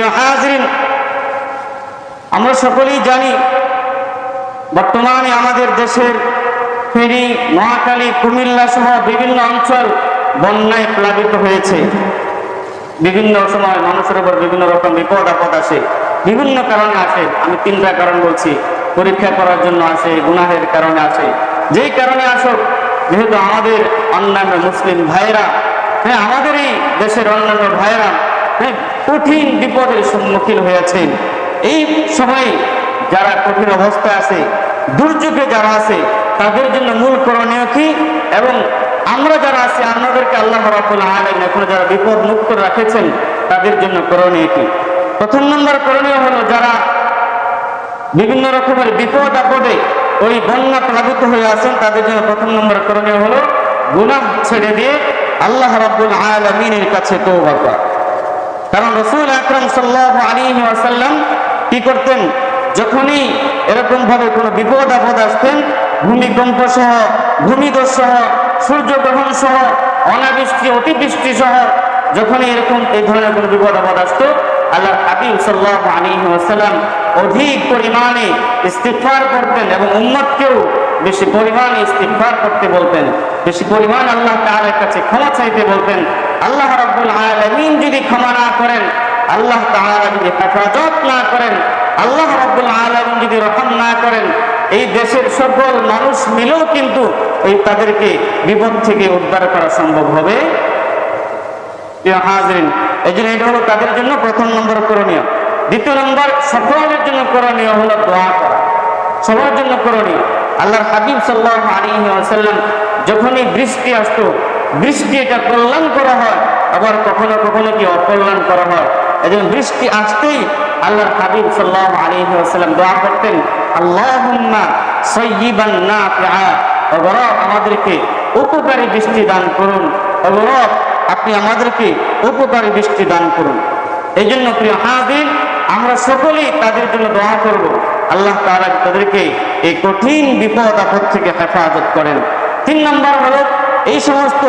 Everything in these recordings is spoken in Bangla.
হাজরিন, আমরা সকলেই জানি বর্তমানে আমাদের দেশের ফেনী মহাকালী কুমিল্লা সহ বিভিন্ন অঞ্চল বন্যায় প্লাবিত হয়েছে। বিভিন্ন সময় মানুষের উপর বিভিন্ন রকম বিপদ, আপদ আসে। বিভিন্ন কারণে আসে। আমি তিনটা কারণ বলছি। পরীক্ষা করার জন্য আসে, গুনাহের কারণে আসে। যেই কারণে আসুক, যেহেতু আমাদের অন্যান্য মুসলিম ভাইয়েরা হ্যাঁ আমাদের এই দেশের অন্যান্য ভাইয়েরা হ্যাঁ কঠিন বিপদের সম্মুখীন হয়েছেন এই সময় যারা কঠিন অবস্থায় আছে, দুর্যোগে যারা আছে, তাদের জন্য মূল করণীয় কি? এবং আমরা যারা আছি, আমাদেরকে আল্লাহ রাবুল আলম এখন যারা বিপদ মুক্ত রাখেছেন, তাদের জন্য করণীয় কি? প্রথম নম্বর করণীয় হলো যারা বিভিন্ন রকমের বিপদ আপদে ওই বন্যা প্লাবিত হয়ে আছেন, তাদের জন্য প্রথম নম্বর করণীয় হলো গুনাহ ছেড়ে দিয়ে আল্লাহ রাব্বুল আলামিনের কাছে তো করা। কারণ রসুল আকরম সাল্লাহ আলী আসাল্লাম কি করতেন? যখনই এরকম ভাবে কোনো বিপদ আপদ আসতেন, ভূমিকম্প সহ ভূমিদোষ সহ, সূর্যগ্রহণ সহ, অনাবৃষ্টি, অতিবৃষ্টি সহ, যখনই এরকম এই ধরনের কোনো বিপদ আপদ আসতো আল্লাহ হাবিব সাল্লাহ আলী আসাল্লাম অধিক পরিমাণে ইস্তিফার করতেন এবং উম্মতকেও বেশি পরিমাণে ইস্তিফার করতে বলতেন। বেশি পরিমাণ আল্লাহ তাআলার কাছে ক্ষমা চাইতে বলতেন। আল্লাহ রাব্বুল আলামিন যদি ক্ষমা না করেন, আল্লাহ তাআলা যদি হেফাজত না করেন, আল্লাহ রাব্বুল আলামিন যদি রহম না করেন, এই দেশের সকল মানুষ মিলেও কিন্তু ওই তাদেরকে বিপদ থেকে উদ্ধার করা সম্ভব হবে। হাজরিন, এই জন্য এটা হলো তাদের জন্য প্রথম নম্বর করণীয়। দ্বিতীয় নম্বর, সকলের জন্য করণীয় হলো দোয়া করা। সবার জন্য করণীয়। আল্লাহর হাবিব সাল্লাহ আলী আসাল্লাম যখনই বৃষ্টি আসতো, বৃষ্টি এটা কল্যাণ করা হয়, আবার কখনো কখনো কি অকল্যাণ করা হয়। এই জন্য বৃষ্টি আসতেই আল্লাহর হাবিব সাল্লাহ আলী আসাল্লাম দোয়া করতেন, আল্লাহুম্মা সয়্যিবান নাফিআ। অগরব আমাদেরকে উপকারী বৃষ্টি দান করুন। অগরব, আপনি আমাদেরকে উপকারী বৃষ্টি দান করুন। এই জন্য প্রিয় হাজির আমরা সকলেই তাদের জন্য দোয়া করব আল্লাহ তাআলা তাদেরকে এই কঠিন বিপদ আপদ থেকে হেফাজত করেন তিন নম্বর হলো এই সমস্ত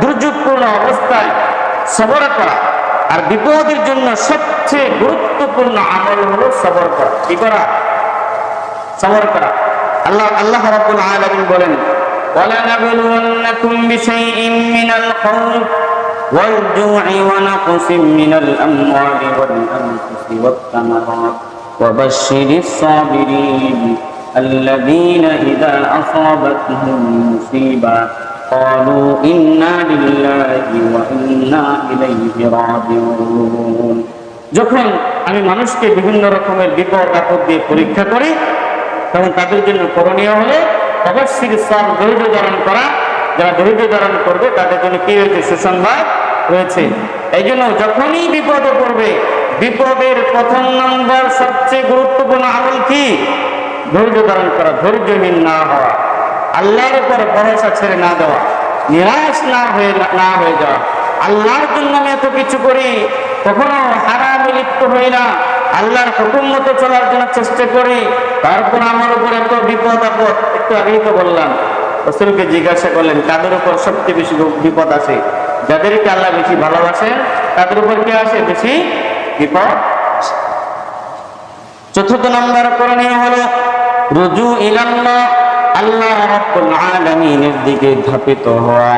দুর্যোগপূর্ণ অবস্থায় সবর করা আর বিপদের জন্য সবচেয়ে গুরুত্বপূর্ণ আমল হলো সবর করা কি করা সবর করা আল্লাহ আল্লাহ রাব্বুল আলামিন বলেন ولنبلونكم بشيء من الخوف والجوع ونقص من الأموال والأنفس والثمرات وبشر الصابرين الذين إذا أصابتهم مصيبة قالوا إنا لله وإنا إليه راجعون যখন আমি মানুষকে বিভিন্ন রকমের বিপদ আপদ দিয়ে পরীক্ষা করি তখন তাদের জন্য করণীয় হলো অবশ্যই সব ধৈর্য ধারণ করা যারা ধৈর্য ধারণ করবে, তাদের জন্য কি হয়েছে? সুসংবাদ রয়েছে। এই জন্য যখনই বিপদে পড়বে, বিপদের প্রথম নম্বর সবচেয়ে গুরুত্বপূর্ণ আমল কি? ধৈর্য ধারণ করা ধৈর্যহীন না হওয়া, আল্লাহর উপর ভরসা ছেড়ে না দেওয়া, নিরাশ না হয়ে না হয়ে যাওয়া। আল্লাহর জন্য আমি এত কিছু করি, কখনো হারামে লিপ্ত হই না। আল্লাহর হুকুম মতো চলার জন্য চেষ্টা করি। তারপর আমার উপর এত বিপদ আপদ, একটু আগেই তো বললাম রসুলকে জিজ্ঞাসা করলেন, কাদের উপর সবচেয়ে বেশি বিপদ আসে? যাদেরকে আল্লাহ বেশি ভালোবাসেন তাদের উপর কি আসে? বেশি বিপদ চতুর্থ নম্বর করণীয় হলো, রুজু ইলাল্লাহ, আল্লাহ রাব্বুল আলামিনের দিকে ধাপিত হওয়া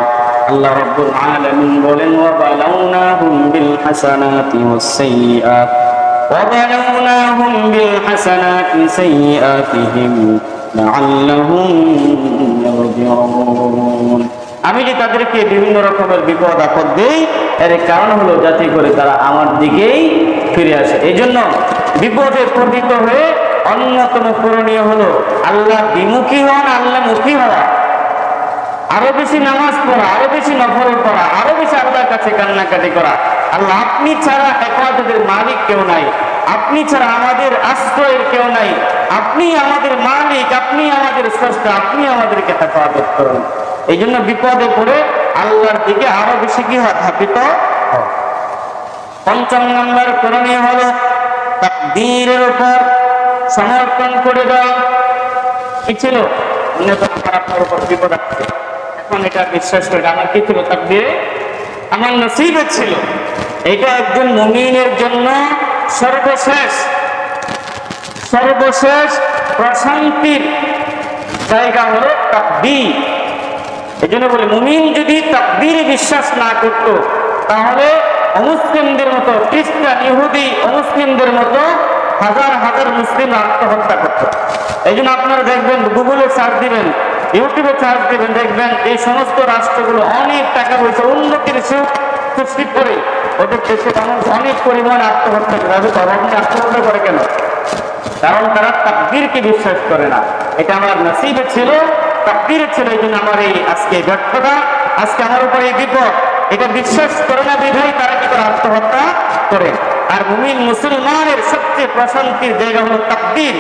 আল্লাহ রাব্বুল আলামিন বলেন, ওয়া বালাউনাহুম বিল হাসানাতি ওয়াস সাইয়্যাত। বিল হাসানাতি সাইয়্যাতিহিম লাআল্লাহুম ইয়ারজিউন আমি যে তাদেরকে বিভিন্ন রকমের বিপদ আপদ দেই, এর কারণ হলো যাতে করে তারা আমার দিকেই ফিরে আসে। এই জন্য বিপদে পতিত হয়ে অন্যতম করণীয় হলো আল্লাহ বিমুখী হন, আল্লাহ মুখী হওয়া। আরও বেশি নামাজ পড়া, আরও বেশি নফল করা, আরও বেশি আল্লাহর কাছে কান্নাকাটি করা। আল্লাহ, আপনি ছাড়া হেফাজতের মালিক কেউ নাই। আপনি ছাড়া আমাদের আশ্রয়ের কেউ নাই। আপনি আমাদের মালিক, আপনি আমাদের স্রষ্টা, আপনি আমাদেরকে হেফাজত করুন। এই জন্য বিপদে পড়ে আল্লাহর দিকে আরও বেশি কি হয়? ধাপিত পঞ্চম নম্বর করণীয় হলো তাকদীরের উপর সমর্পণ করে দেওয়া। কি ছিল? বিপদ আসছে এখন এটা বিশ্বাস করে, আমার কি ছিল তাকদীরে আমার নসিবে ছিল। এটা একজন মুমিনের জন্য সর্বশেষ সর্বশেষ প্রশান্তির জায়গা হলো তাকবীর। এই জন্য বলি, মুমিন যদি তাকবীরে বিশ্বাস না করত, তাহলে অমুসলিমদের মতো, খ্রিস্টান, ইহুদি, অমুসলিমদের মতো হাজার হাজার মুসলিম আত্মহত্যা করত। এই জন্য আপনারা দেখবেন, গুগলে সার্চ দিবেন, ইউটিউবে সার্চ দিবেন, দেখবেন এই সমস্ত রাষ্ট্রগুলো অনেক টাকা পয়সা উন্নতির সুখ দেশে মানুষ অনেক পরিমাণ আত্মহত্যা করে তখন আত্মহত্যা করে কেন? কারণ তারা তাকবীরকে বিশ্বাস করে না। এটা আমার নসিবে ছিল, তাকবীরে ছিল, এই জন্য আমার এই আজকে ব্যর্থতা, আজকে আমার উপরে এই বিপদ। এটা বিশ্বাস করে না বিধায় তারা কি করে আত্মহত্যা করে। আর মুমিন মুসলমানের সবচেয়ে প্রশান্তির জায়গা হলো তাকবীর।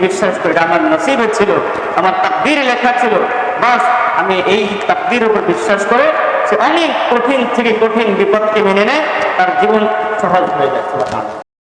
বিশ্বাস করে আমার নসিবে ছিল, আমার তাকবীরে লেখা ছিল। বাস, আমি এই তাকবীর উপর বিশ্বাস করে সে অনেক কঠিন থেকে কঠিন বিপদকে মেনে নেয় তার জীবন সহজ হয়ে যাচ্ছে